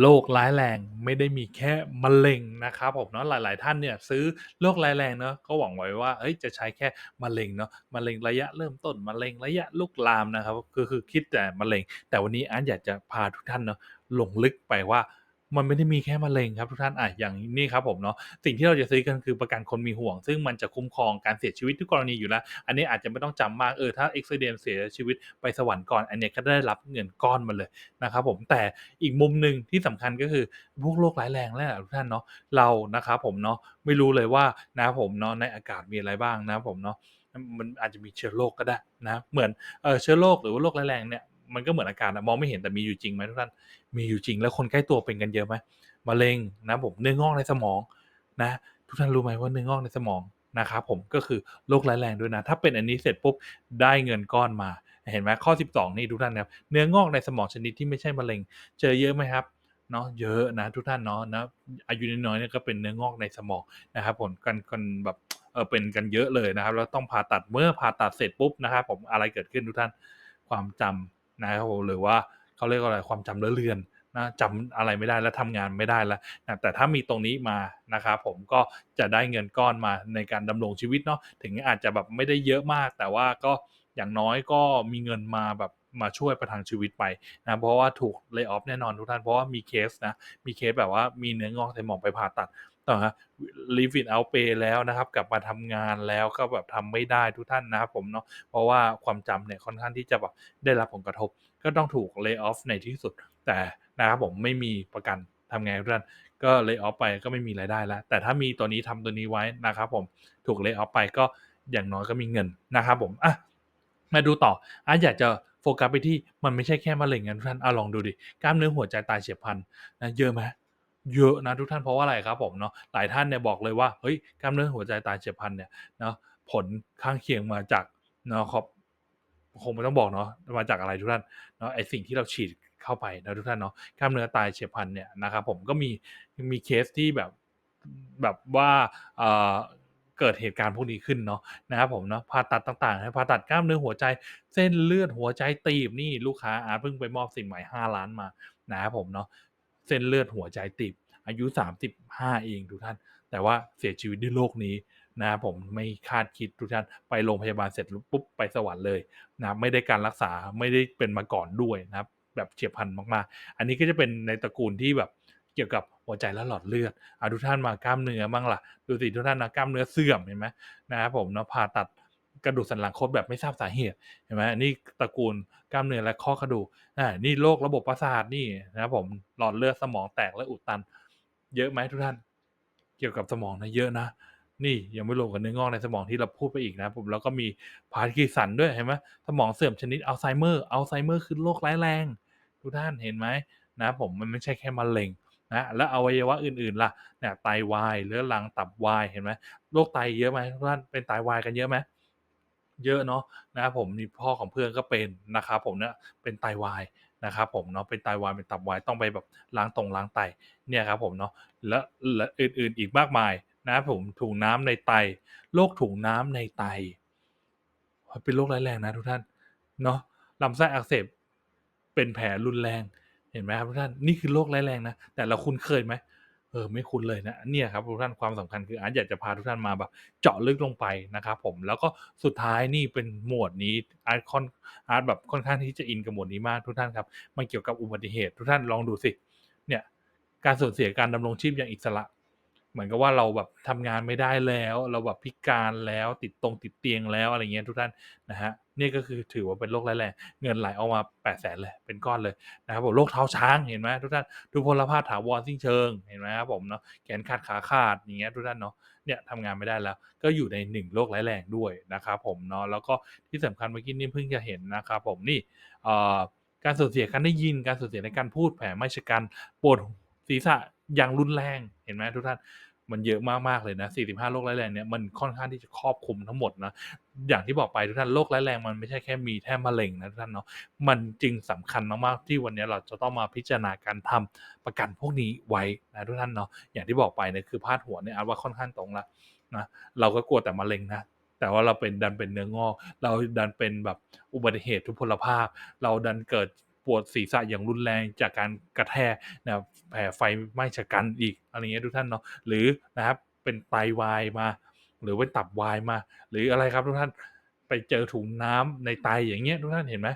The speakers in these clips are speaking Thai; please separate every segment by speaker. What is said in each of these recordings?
Speaker 1: โรคร้ายแรงไม่ได้มีแค่มะเร็งนะครับผมเนาะหลาย ๆ ท่านเนี่ยซื้อโรคร้ายแรงเนาะก็หวังไว้ว่าเอ้ยจะใช้แค่มะเร็งเนาะมะเร็งระยะเริ่มต้นมะเร็งระยะลุกลามนะครับก็คือคิดแต่มะเร็ง แต่วันนี้อันอยากจะพาทุกท่านเนาะลงลึกไปว่า มันไม่ได้มีแค่มะเร็งครับทุกท่านอะอย่างนี่ครับผมเนาะสิ่งที่เราจะซื้อกันคือประกันคนมีห่วง ซึ่งมันจะคุ้มครองการเสียชีวิตทุกกรณีอยู่แล้ว อันนี้อาจจะไม่ต้องจำมากเออถ้าอุบิเหตุเสียชีวิตไปสวรรค์ก่อน อันนี้ก็ได้รับเงินก้อนมาเลยนะครับผมแต่อีกมุมหนึ่งที่สำคัญก็คือพวกโรคร้ายแรงแล้วทุกท่านเนาะเรานะครับผมเนาะไม่รู้เลยว่านะผมเนาะในอากาศมีอะไรบ้างนะผมเนาะมันอาจจะมีเชื้อโรคก็ได้นะเหมือนเออเชื้อโรคหรือว่าโรคร้ายแรงเนี่ย มันก็เหมือนอาการนะมองไม่เห็นแต่มีอยู่จริงไหมทุกท่านมีอยู่จริงแล้วคนใกล้ตัวเป็นกันเยอะไหมมะเร็งนะผมเนื้องอกในสมองนะทุกท่านรู้ไหมว่าเนื้องอกในสมองนะครับผมก็คือโรคร้ายแรงด้วยนะ ถ้าเป็นอันนี้เสร็จปุ๊บได้เงินก้อนมา เห็นไหมข้อ 12 นี่ทุกท่านครับเนื้องอกในสมองชนิดที่ไม่ใช่มะเร็ง เจอเยอะไหมครับเนาะเยอะนะทุกท่านเนาะนะอายุน้อยๆเนี่ยก็เป็นเนื้องอกในสมองนะครับผลกันกันแบบเออเป็นกันเยอะเลยนะครับแล้วต้องผ่าตัดเมื่อผ่าตัดเสร็จปุ๊บนะครับผมอะไรเกิดขึ้นทุกท่านความจำ นะครับหรือว่าเขาเรียกว่าอะไรความจำเลอะเลือนนะจำอะไรไม่ได้แล้วทำงานไม่ได้แล้วนะแต่ถ้ามีตรงนี้มานะครับผมก็จะได้เงินก้อนมาในการดำรงชีวิตเนาะถึงอาจจะแบบไม่ได้เยอะมาก แต่ว่าก็อย่างน้อยก็มีเงินมาแบบมาช่วยประทังชีวิตไปนะเพราะว่าถูกเลิกออฟแน่นอนทุกท่านเพราะว่ามีเคสนะมีเคสแบบว่ามีเนื้องอกในสมองไปผ่าตัด ต่อฮะลีฟิตเอาเปแล้วนะครับกลับมาทำงานแล้วก็แบบทำไม่ได้ทุกท่านนะครับผมเนาะเพราะว่าความจำเนี่ยค่อนข้างที่จะแบบได้รับผลกระทบ ก็ต้องถูกเลิกออฟในที่สุด แต่นะครับผมไม่มีประกันทำไงทุกท่านก็เลิกออฟไปก็ไม่มีรายได้แล้ว แต่ถ้ามีตัวนี้ทำตัวนี้ไว้นะครับผมถูกเลิกออฟไปก็อย่างน้อยก็มีเงินนะครับผมอะมาดูต่ออาอยากจะโฟกัสไปที่มันไม่ใช่แค่มะเร็งนะทุกท่านเอาลองดูดิกล้ามเนื้อหัวใจตายเฉียบพลันนะเยอะไหม เยอะนะทุกท่านเพราะว่าอะไรครับผมเนาะหลายท่านเนี่ยบอกเลยว่าเฮ้ยกล้ามเนื้อหัวใจตายเฉียบพลันเนี่ยเนาะผลข้างเคียงมาจากเนาะครับคงไม่ต้องบอกเนาะมาจากอะไรทุกท่านเนาะไอสิ่งที่เราฉีดเข้าไปนะทุกท่านเนาะกล้ามเนื้อตายเฉียบพลันเนี่ยนะครับผมก็มีมีเคสที่แบบแบบว่าเอ่อเกิดเหตุการณ์พวกนี้ขึ้นเนาะนะครับผมเนาะผ่าตัดต่างๆให้ผ่าตัดกล้ามเนื้อหัวใจ เส้นเลือดหัวใจตีบนี่ลูกค้าอาร์ตเพิ่งไปมอบสิ่งใหม่ 5 ล้านมานะครับผมเนาะ เส้นเลือดหัวใจตีบอายุ 35 เองทุกท่าน แต่ว่าเสียชีวิตด้วยโรคนี้นะผมไม่คาดคิดทุกท่านไปโรงพยาบาลเสร็จปุ๊บไปสวรรค์เลยนะไม่ได้การรักษาไม่ได้เป็นมาก่อนด้วยนะครับแบบเฉียบพลันมากๆ อันนี้ก็จะเป็นในตระกูลที่แบบเกี่ยวกับหัวใจและหลอดเลือดอาทุกท่านมากล้ามเนื้อบ้างล่ะ ดูสิทุกท่านนะกล้ามเนื้อเสื่อมเห็นไหมนะครับผมเนาะผ่าตัด กระดูกสันหลังคดแบบไม่ทราบสาเหตุเห็นไหมนี่ตระกูลกล้ามเนื้อและข้อกระดูกอ่านี่โรคระบบประสาทนี่นะครับผมหลอดเลือดสมองแตกและอุดตัน เยอะไหมทุกท่าน เกี่ยวกับสมองนะเยอะนะนี่ยังไม่รวมกับเนื้องอกในสมองที่เราพูดไปอีกนะผมแล้วก็มีพาร์กิสันด้วยเห็นไหมสมองเสื่อมชนิดอัลไซเมอร์อัลไซเมอร์คือโรคร้ายแรง ทุกท่านเห็นไหมนะผมมันไม่ใช่แค่มะเร็งนะแล้วอวัยวะอื่นๆล่ะเนี่ยไตวายเรื้อรังตับวายเห็นไหมโรคไตเยอะไหมทุกท่านเป็นไตวายกันเยอะไหม เยอะเนาะนะครับผมมีพ่อของเพื่อนก็เป็นนะครับผมเนี่ยเป็นไตวายนะครับผมเนาะเป็นไตวายเป็นตับวายต้องไปแบบล้างตรงล้างไตเนี่ยครับผมเนาะและและอื่นๆอีกมากมายนะครับผมถุงน้ำในไตโรคถุงน้ำในไตเป็นโรคร้ายแรงนะทุกท่านเนาะลำไส้อักเสบเป็นแผลรุนแรงเห็นไหมครับทุกท่านนี่คือโรคร้ายแรงนะแต่เราคุ้นเคยไหม เออ ไม่คุ้นเลยนะเนี่ยครับทุกท่านความสำคัญคืออาร์ตอยากจะพาทุกท่านมาแบบ เจาะลึกลงไปนะครับผมแล้วก็สุดท้ายนี่เป็นหมวดนี้อาร์ตคอนอาร์ตแบบค่อนข้างที่จะอินกับหมวดนี้มากทุกท่านครับมันเกี่ยวกับอุบัติเหตุ ทุกท่านลองดูสิเนี่ยการสูญเสียการดำรงชีพอย่างอิสระ เหมือนกับว่าเราแบบทำงานไม่ได้แล้ว เราแบบพิการแล้วติดตรงติดเตียงแล้วอะไรเงี้ยทุกท่านนะฮะนี่ก็คือถือว่าเป็นโรคร้ายแรงเงินไหลออกมา8ปดแสนเลยเป็นก้อนเลยนะครับผมโรคเท้าช้างเห็นไหมทุกท่านทุพพลภาพถาวรสิ้นเชิงเห็นไหมครับผมเนาะแขนขาดขาขาดอย่างเงี้ยทุกท่านเนาะเนี่ยทำงานไม่ได้แล้ว ก็อยู่ในหนึ่งโรคร้ายแรงด้วยนะครับผมเนาะแล้วก็ที่สำคัญเมื่อกี้นี่เพิ่งจะเห็นนะครับผมนี่เอ่อการสูญเสียการได้ยินการสูญเสียในการพูดแผลไม่ชะกันปวดศีรษะอย่างรุนแรงเห็นไหมทุกท่าน มันเยอะมากๆเลยนะ 45 โรคร้ายแรงเนี่ยมันค่อนข้างที่จะครอบคลุมทั้งหมดนะ อย่างที่บอกไปทุกท่านโรคร้ายแรงมันไม่ใช่แค่มีแค่มะเร็งนะทุกท่านเนาะ มันจึงสำคัญมากๆที่วันนี้เราจะต้องมาพิจารณาการทำประกันพวกนี้ไว้นะทุกท่านเนาะ อย่างที่บอกไปเนี่ยคือพาดหัวเนี่ยอาจว่าค่อนข้างตรงละนะ เราก็กลัวแต่มะเร็งนะแต่ว่าเราเป็นดันเป็นเนื้องอก เราดันเป็นแบบอุบัติเหตุทุพพลภาพ เราดันเกิด ปวดศีรษะอย่างรุนแรงจากการกระแทกนะครับแผลไฟไหม้ชะกันอีกอะไรเงี้ยทุกท่านเนาะหรือนะครับเป็นไตวายมา หรือเป็นตับวายมา หรืออะไรครับทุกท่านไปเจอถุงน้ำในไตอย่างเงี้ยทุกท่านเห็นไหม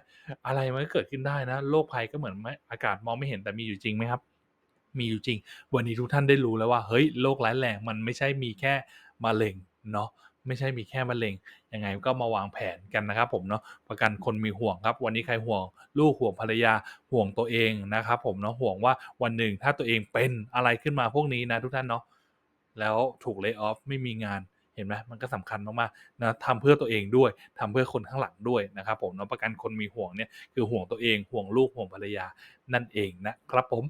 Speaker 1: อะไรมันก็เกิดขึ้นได้นะโรคภัยก็เหมือนไม่อากาศมองไม่เห็นแต่มีอยู่จริงไหมครับ มีอยู่จริง วันนี้ทุกท่านได้รู้แล้วว่าเฮ้ยโรคร้ายแรงมันไม่ใช่มีแค่มะเร็งเนาะ ไม่ใช่มีแค่มะเร็งยังไงก็มาวางแผนกันนะครับผมเนาะประกันคนมีห่วงครับ วันนี้ใครห่วงลูกห่วงภรรยาห่วงตัวเองนะครับผมเนาะห่วงว่าวันหนึ่งถ้าตัวเองเป็นอะไรขึ้นมาพวกนี้นะทุกท่านเนาะแล้วถูกเล y off ไม่มีงานเห็นไหมมันก็สำคัญมากๆนะทำเพื่อตัวเองด้วยทำเพื่อคนข้างหลังด้วยนะครับผมเนาะประกันคนมีห่วงเนี่ยคือห่วงตัวเองห่วงลูกห่วงภรรยานั่นเองนะครับผม